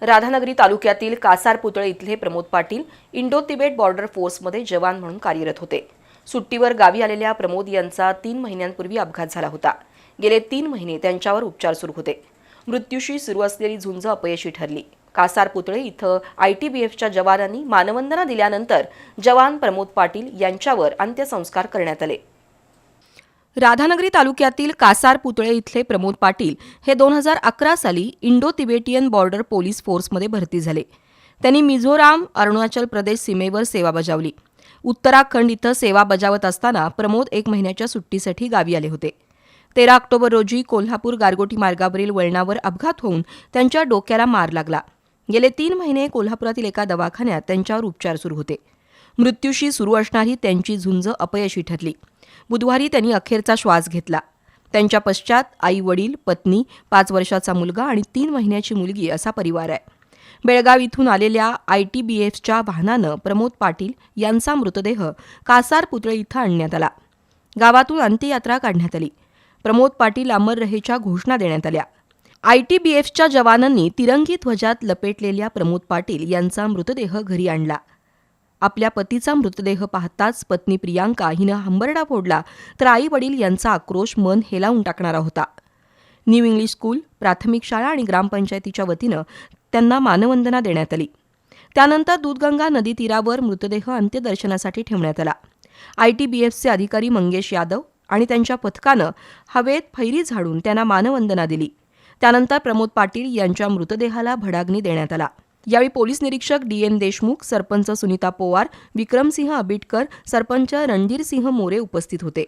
राधानगरी तालुक्यातील कासार पुतळे इथले Pramod Patil Indo Tibet border फोर्समध्ये जवान म्हणून कार्यरत होते. सुट्टीवर गावी आलेल्या प्रमोद यांचा तीन महिन्यांपूर्वी अपघात झाला होता. गेले तीन महिने त्यांच्यावर उपचार सुरू होते. मृत्यूशी सुरू असलेली झुंज अपयशी ठरली. कासार पुतळे इथं आयटीबीएफच्या जवानांनी मानवंदना दिल्यानंतर जवान प्रमोद पाटील यांच्यावर अंत्यसंस्कार करण्यात आले. राधानगरी तालुक्यातील कासार पुतळे इथले प्रमोद पाटील हे दोन हजार अकरा साली इंडो तिबेटियन बॉर्डर पोलीस फोर्समध्ये भरती झाले. त्यांनी मिझोराम अरुणाचल प्रदेश सीमेवर सेवा बजावली. उत्तराखंड इथं सेवा बजावत असताना प्रमोद एक महिन्याच्या सुट्टीसाठी गावी आले होते. तेरा ऑक्टोबर रोजी कोल्हापूर गारगोटी मार्गावरील वळणावर अपघात होऊन त्यांच्या डोक्याला मार लागला. गेले तीन महिने कोल्हापुरातील एका दवाखान्यात त्यांच्यावर उपचार सुरू होते. मृत्यूशी सुरू असणारी त्यांची झुंज अपयशी ठरली. बुधवारी त्यांनी अखेरचा श्वास घेतला. त्यांच्या पश्चात आई वडील पत्नी पाच वर्षाचा मुलगा आणि तीन महिन्याची मुलगी असा परिवार आहे. बेळगाव इथून आलेल्या आय टी बी एफच्या वाहनानं प्रमोद पाटील यांचा मृतदेह कासार पुतळे इथं आणण्यात आला. गावातून अंत्ययात्रा काढण्यात आली. प्रमोद पाटील अमर रहेच्या घोषणा देण्यात आल्या. आयटीबीएफच्या जवानांनी तिरंगी ध्वजात लपेटलेल्या प्रमोद पाटील यांचा मृतदेह घरी आणला. आपल्या पतीचा मृतदेह पाहताच पत्नी प्रियांका हिनं हंबरडा फोडला तर आई वडील यांचा आक्रोश मन हेलावून टाकणारा होता. न्यू इंग्लिश स्कूल प्राथमिक शाळा आणि ग्रामपंचायतीच्या वतीनं त्यांना मानवंदना देण्यात आली. त्यानंतर दूधगंगा नदी तीरावर मृतदेह अंत्यदर्शनासाठी ठेवण्यात आला. आय टी बी एफचे अधिकारी मंगेश यादव आणि त्यांच्या पथकानं हवेत फैरी झाडून त्यांना मानवंदना दिली. त्यानंतर प्रमोद पाटील यांच्या मृतदेहाला भडाग्नी देण्यात आला. यावेळी पोलीस निरीक्षक डी एन देशमुख सरपंच सुनीता पोवार विक्रमसिंह आबिटकर सरपंच रणधीरसिंह मोरे उपस्थित होते.